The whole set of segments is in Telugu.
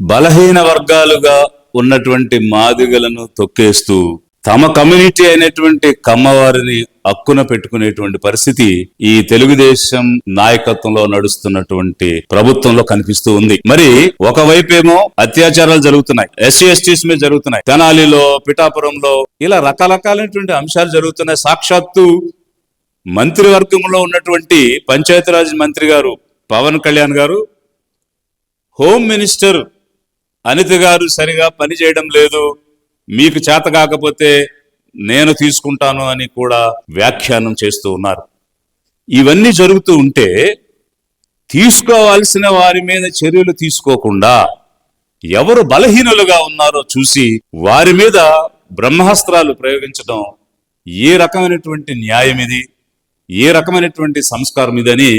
బలహీన వర్గాలుగా ఉన్నటువంటి మాదిగలను తొక్కేస్తూ తమ కమ్యూనిటీ అయినటువంటి కమ్మవారిని అక్కున పెట్టుకునేటువంటి పరిస్థితి ఈ తెలుగుదేశం నాయకత్వంలో నడుస్తున్నటువంటి ప్రభుత్వంలో కనిపిస్తూ ఉంది. మరి ఒకవైపేమో అత్యాచారాలు జరుగుతున్నాయి ఎస్సీ ఎస్టీస్ మీద జరుగుతున్నాయి. తెనాలిలో పిఠాపురంలో ఇలా రకరకాలైనటువంటి అంశాలు జరుగుతున్నాయి. సాక్షాత్తు మంత్రివర్గంలో ఉన్నటువంటి పంచాయతీరాజ్ మంత్రి గారు పవన్ కళ్యాణ్ గారు హోమ్ మినిస్టర్ అనిత గారు సరిగా పని చేయడం లేదు. మీకు చేత కాకపోతే నేను తీసుకుంటాను అని కూడా వ్యాఖ్యానం చేస్తూ ఉన్నారు. ఇవన్నీ జరుగుతూ ఉంటే తీసుకోవాల్సిన వారి మీద చర్యలు తీసుకోకుండా ఎవరు బలహీనులుగా ఉన్నారో చూసి వారి మీద బ్రహ్మాస్త్రాలు ప్రయోగించడం ఏ రకమైనటువంటి న్యాయం ఇది? ఏ రకమైనటువంటి సంస్కారం ఇదని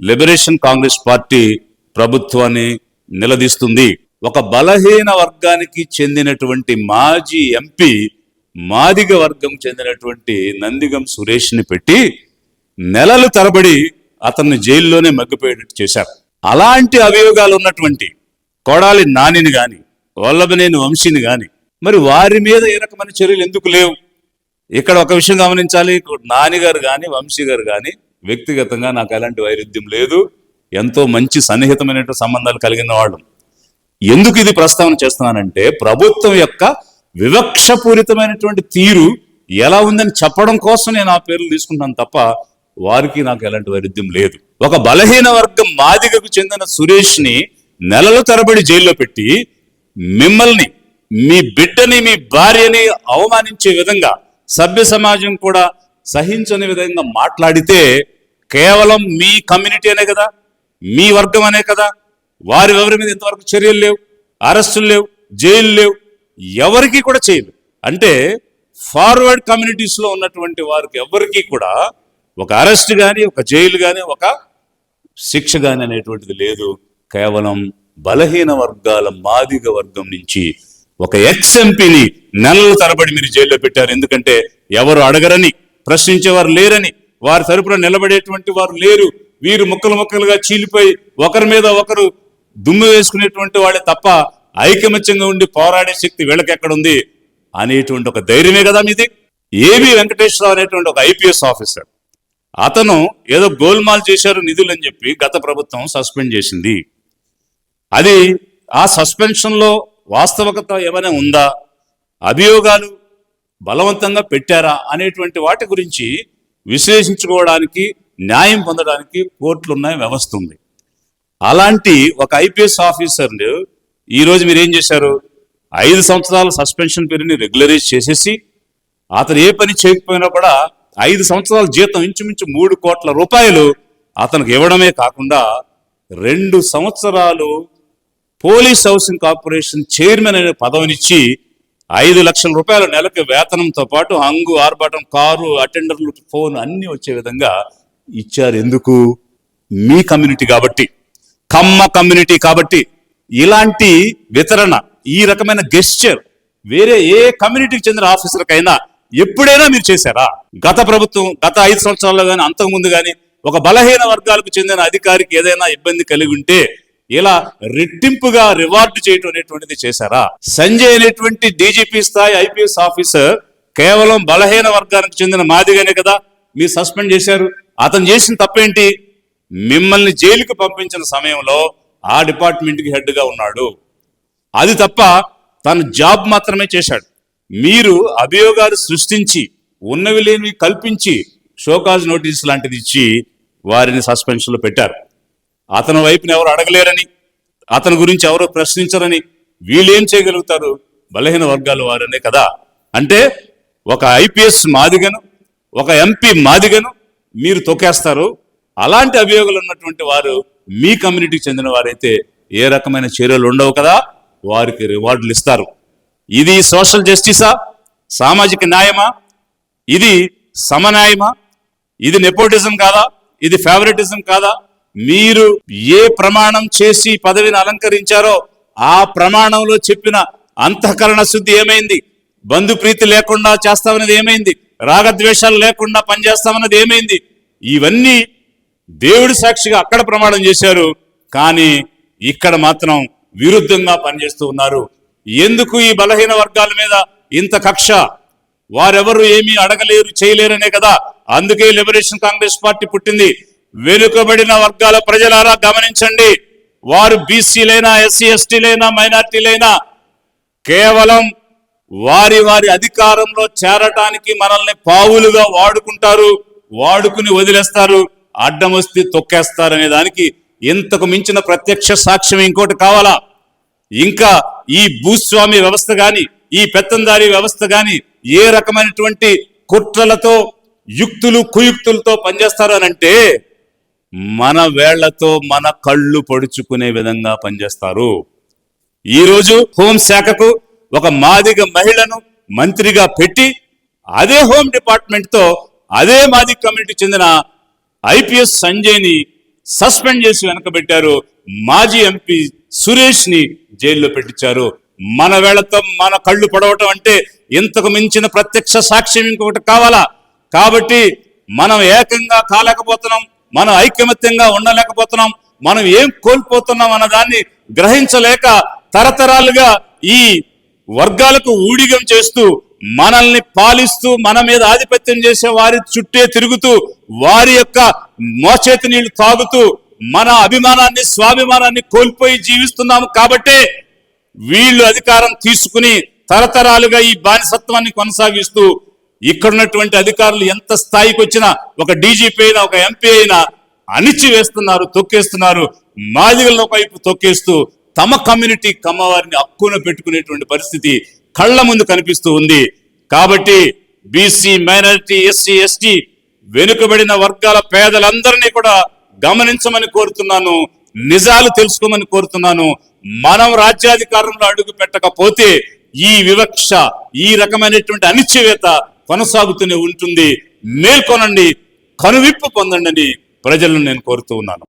లిబరేషన్ కాంగ్రెస్ పార్టీ ప్రభుత్వాన్ని నిలదీస్తుంది. ఒక బలహీన వర్గానికి చెందినటువంటి మాజీ ఎంపీ మాదిగ వర్గం చెందినటువంటి నందిగం సురేష్ని పెట్టి నెలలు తరబడి అతన్ని జైల్లోనే మగ్గిపోయేటట్టు చేశారు. అలాంటి అభియోగాలు ఉన్నటువంటి కొడాలి నానిని గాని వల్లభనేని వంశీని గాని మరి వారి మీద ఏ రకమైన చర్యలు ఎందుకు లేవు? ఇక్కడ ఒక విషయం గమనించాలి. నాని గారు కానీ వంశీ గారు కానీ వ్యక్తిగతంగా నాకు ఎలాంటి వైరుధ్యం లేదు. ఎంతో మంచి సన్నిహితమైనటువంటి సంబంధాలు కలిగిన వాళ్ళు. ఎందుకు ఇది ప్రస్తావన చేస్తున్నానంటే ప్రభుత్వం యొక్క వివక్షపూరితమైనటువంటి తీరు ఎలా ఉందని చెప్పడం కోసం నేను ఆ పేర్లు తీసుకుంటాను తప్ప వారికి నాకు ఎలాంటి వైరుధ్యం లేదు. ఒక బలహీన వర్గం మాదిగకు చెందిన సురేష్ని నెలల తరబడి జైల్లో పెట్టి మిమ్మల్ని మీ బిడ్డని మీ భార్యని అవమానించే విధంగా సభ్య సమాజం కూడా సహించని విధంగా మాట్లాడితే కేవలం మీ కమ్యూనిటీ అనే కదా? మీ వర్గం అనే కదా? వారి ఎవరి మీద ఇంతవరకు చర్యలు లేవు అరెస్టులు లేవు జైలు లేవు ఎవరికి కూడా చేయలేదు. అంటే ఫార్వర్డ్ కమ్యూనిటీస్లో ఉన్నటువంటి వారికి ఎవరికి కూడా ఒక అరెస్ట్ కానీ ఒక జైలు కానీ ఒక శిక్ష కానీ అనేటువంటిది లేదు. కేవలం బలహీన వర్గాల మాదిగ వర్గం నుంచి ఒక ఎక్స్ ఎంపీని నెలల తరబడి మీరు జైల్లో పెట్టారు. ఎందుకంటే ఎవరు అడగరని ప్రశ్నించేవారు లేరని వారి తరపున నిలబడేటువంటి వారు లేరు. వీరు ముక్కలు ముక్కలుగా చీలిపోయి ఒకరి మీద ఒకరు దుమ్ము వేసుకునేటువంటి వాళ్ళే తప్ప ఐకమత్యంగా ఉండి పోరాడే శక్తి వీళ్ళకెక్కడుంది అనేటువంటి ఒక ధైర్యమే కదా మీది. ఏబి వెంకటేశ్వరరావు అనేటువంటి ఒక ఐపీఎస్ ఆఫీసర్. అతను ఏదో గోల్మాల్ చేశారు నిధులని చెప్పి గత ప్రభుత్వం సస్పెండ్ చేసింది. అది ఆ సస్పెన్షన్లో వాస్తవకత ఏమైనా ఉందా? అభియోగాలు బలవంతంగా పెట్టారా? అనేటువంటి వాటి గురించి విశ్లేషించుకోవడానికి న్యాయం పొందడానికి కోర్టులు ఉన్నాయి వ్యవస్థ ఉంది. అలాంటి ఒక ఐపీఎస్ ఆఫీసర్ ఈరోజు మీరు ఏం చేశారు? ఐదు సంవత్సరాల సస్పెన్షన్ పీరియడ్ని రెగ్యులరైజ్ చేసేసి అతను ఏ పని చేయకపోయినా కూడా ఐదు సంవత్సరాల జీతం ఇంచుమించు మూడు కోట్ల రూపాయలు అతనికి ఇవ్వడమే కాకుండా రెండు సంవత్సరాలు పోలీస్ హౌసింగ్ కార్పొరేషన్ చైర్మన్ అనే పదవినిచ్చి ఐదు లక్షల రూపాయల నెలకు వేతనంతో పాటు హంగు ఆర్భాటం కారు అటెండర్లు ఫోన్ అన్నీ వచ్చే విధంగా ఇచ్చారు. ఎందుకు? మీ కమ్యూనిటీ కాబట్టి. కమ్మ కమ్యూనిటీ కాబట్టి ఇలాంటి వితరణ ఈ రకమైన గెస్చర్ వేరే ఏ కమ్యూనిటీకి చెందిన ఆఫీసర్కైనా ఎప్పుడైనా మీరు చేశారా? గత ప్రభుత్వం గత ఐదు సంవత్సరాల్లో కానీ అంతకుముందు కానీ ఒక బలహీన వర్గాలకు చెందిన అధికారికి ఏదైనా ఇబ్బంది కలిగి ఉంటే ఇలా రెట్టింపుగా రివార్డు చేయటం అనేటువంటిది చేశారా? సంజయ్ అనేటువంటి డీజీపీ స్థాయి ఐపీఎస్ ఆఫీసర్ కేవలం బలహీన వర్గానికి చెందిన మాదిగానే కదా మీరు సస్పెండ్ చేశారు. అతను చేసిన తప్పేంటి? మిమ్మల్ని జైలుకు పంపించిన సమయంలో ఆ డిపార్ట్మెంట్కి హెడ్గా ఉన్నాడు. అది తప్ప తన జాబ్ మాత్రమే చేశాడు. మీరు అభియోగాలు సృష్టించి ఉన్నవి లేనివి కల్పించి షోకాజ్ నోటీస్ లాంటిది ఇచ్చి వారిని సస్పెన్షన్లో పెట్టారు. అతని వైపున ఎవరు అడగలేరని అతని గురించి ఎవరు ప్రశ్నించరని వీళ్ళేం చేయగలుగుతారు? బలహీన వర్గాల వారనే కదా. అంటే ఒక ఐపీఎస్ మాదిగను ఒక ఎంపీ మాదిగను మీరు తొక్కేస్తారు. అలాంటి అభియోగాలు ఉన్నటువంటి వారు మీ కమ్యూనిటీకి చెందిన వారైతే ఏ రకమైన చర్యలు ఉండవు కదా? వారికి రివార్డులు ఇస్తారు. ఇది సోషల్ జస్టిసా సామాజిక న్యాయమా? ఇది సమన్యాయమా? ఇది నెపోటిజం కాదా? ఇది ఫేవరెటిజం కాదా? మీరు ఏ ప్రమాణం చేసి పదవిని అలంకరించారో ఆ ప్రమాణంలో చెప్పిన అంతఃకరణ శుద్ధి ఏమైంది? బంధుప్రీతి లేకుండా చేస్తామన్నది ఏమైంది? రాగద్వేషాలు లేకుండా పనిచేస్తామన్నది ఏమైంది? ఇవన్నీ దేవుడి సాక్షిగా అక్కడ ప్రమాణం చేశారు. కానీ ఇక్కడ మాత్రం విరుద్ధంగా పనిచేస్తూ ఉన్నారు. ఎందుకు ఈ బలహీన వర్గాల మీద ఇంత కక్ష? వారెవరు ఏమీ అడగలేరు చేయలేరనే కదా. అందుకే లిబరేషన్ కాంగ్రెస్ పార్టీ పుట్టింది. వెనుకబడిన వర్గాల ప్రజలారా గమనించండి. వారు బీసీలైనా ఎస్సీ ఎస్టీలైనా మైనార్టీలైనా కేవలం వారి వారి అధికారంలో చేరటానికి మనల్ని పావులుగా వాడుకుంటారు వాడుకుని వదిలేస్తారు. అడ్డం వస్తే తొక్కేస్తారు దానికి ఇంతకు మించిన ప్రత్యక్ష సాక్ష్యం ఇంకోటి కావాలా? ఇంకా ఈ భూస్వామి వ్యవస్థ గాని ఈ పెత్తందారీ వ్యవస్థ గాని ఏ రకమైనటువంటి కుట్రలతో యుక్తులు కుయుక్తులతో పనిచేస్తారు అంటే మన వేళ్ళతో మన కళ్ళు పొడుచుకునే విధంగా పనిచేస్తారు. ఈరోజు హోంశాఖకు ఒక మాదిగ మహిళను మంత్రిగా పెట్టి అదే హోం డిపార్ట్మెంట్తో అదే మాదిగ కమ్యూనిటీ చెందిన ఐపీఎస్ సంజయ్ని సస్పెండ్ చేసి వెనకబెట్టారు. మాజీ ఎంపీ సురేష్ని జైల్లో పెట్టించారు. మన వేళతో మన కళ్ళు పొడవటం అంటే ఇంతకు మించిన ప్రత్యక్ష సాక్ష్యం ఇంకొకటి కావాలా? కాబట్టి మనం ఏకంగా కాలేకపోతున్నాం మనం ఐకమత్యంగా ఉండలేకపోతున్నాం మనం ఏం కోల్పోతున్నాం అన్న దాన్ని గ్రహించలేక తరతరాలుగా ఈ వర్గాలకు ఊడిగం చేస్తూ మనల్ని పాలిస్తూ మన మీద ఆధిపత్యం చేసే వారి చుట్టే తిరుగుతూ వారి యొక్క మోచేతి నీళ్ళు తాగుతూ మన అభిమానాన్ని స్వాభిమానాన్ని కోల్పోయి జీవిస్తున్నాము కాబట్టే వీళ్ళు అధికారం తీసుకుని తరతరాలుగా ఈ బానిసత్వాన్ని కొనసాగిస్తూ ఇక్కడున్నటువంటి అధికారులు ఎంత స్థాయికి వచ్చినా ఒక డీజీపీ అయినా ఒక ఎంపీ అయినా అణిచి వేస్తున్నారు తొక్కేస్తున్నారు మాదిగల వైపు తొక్కేస్తూ తమ కమ్యూనిటీ కమ్మవారిని అక్కున పెట్టుకునేటువంటి పరిస్థితి కళ్ళ ముందు కనిపిస్తూ ఉంది. కాబట్టి బీసీ మైనారిటీ ఎస్సీ ఎస్టీ వెనుకబడిన వర్గాల పేదలందరినీ కూడా గమనించమని కోరుతున్నాను. నిజాలు తెలుసుకోమని కోరుతున్నాను. మనం రాజ్యాధికారంలో అడుగు పెట్టకపోతే ఈ వివక్ష ఈ రకమైనటువంటి అనిశ్చయత కొనసాగుతూనే ఉంటుంది. మేల్కొనండి కనువిప్పు పొందండి ప్రజలను నేను కోరుతూ ఉన్నాను.